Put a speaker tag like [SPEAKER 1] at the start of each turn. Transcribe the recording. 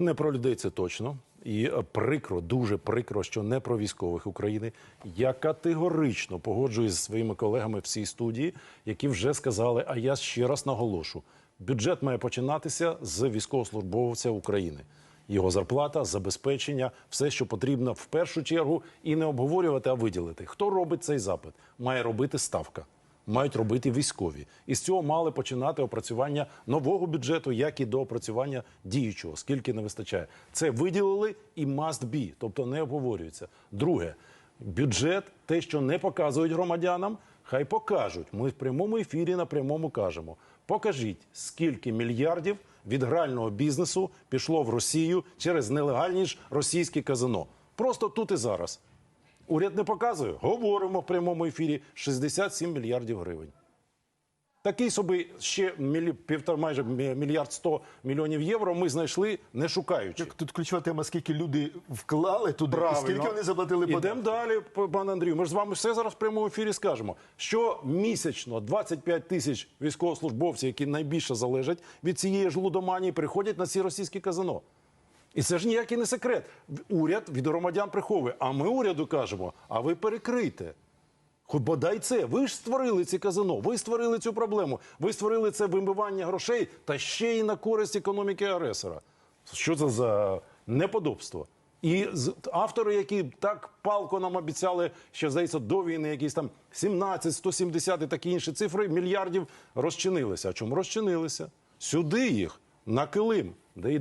[SPEAKER 1] Не про людей це точно. І прикро, дуже прикро, що не про військових України. Я категорично погоджуюсь зі своїми колегами в цій студії, які вже сказали, а я ще раз наголошу: бюджет має починатися з військовослужбовця України. Його зарплата, забезпечення, все, що потрібно в першу чергу, і не обговорювати, а виділити. Хто робить цей запит? Має робити ставка мають робити військові. І з цього мали починати опрацювання нового бюджету, як і до опрацювання діючого, скільки не вистачає. Це виділили і must be, тобто не обговорюється. Друге, бюджет, те, що не показують громадянам, хай покажуть. Ми в прямому ефірі на прямому кажемо. Покажіть, скільки мільярдів від грального бізнесу пішло в Росію через нелегальні ж російські казино. Просто тут і зараз. Уряд не показує. Говоримо в прямому ефірі 67 мільярдів гривень. Такий собі ще мілі, майже мільярд 100 мільйонів євро ми знайшли, не шукаючи.
[SPEAKER 2] Тут ключова тема, скільки люди вклали туди, і скільки вони заплатили
[SPEAKER 1] Ідемо далі, пане Андрію. Ми ж з вами все зараз в прямому ефірі скажемо. Що місячно 25 тисяч військовослужбовців, які найбільше залежать від цієї ж лудоманії, приходять на ці російські казино. І це ж ніякий не секрет. Уряд від громадян приховує. А ми уряду кажемо: а ви перекрийте. Хоч бодай це. Ви ж створили ці казино, ви створили цю проблему, ви створили це вимивання грошей та ще й на користь економіки агресора. Що це за неподобство? І автори, які так палко нам обіцяли, що здається, до війни якісь там 17, 170 і такі інші цифри мільярдів розчинилися. А чому розчинилися? Сюди їх на килим, де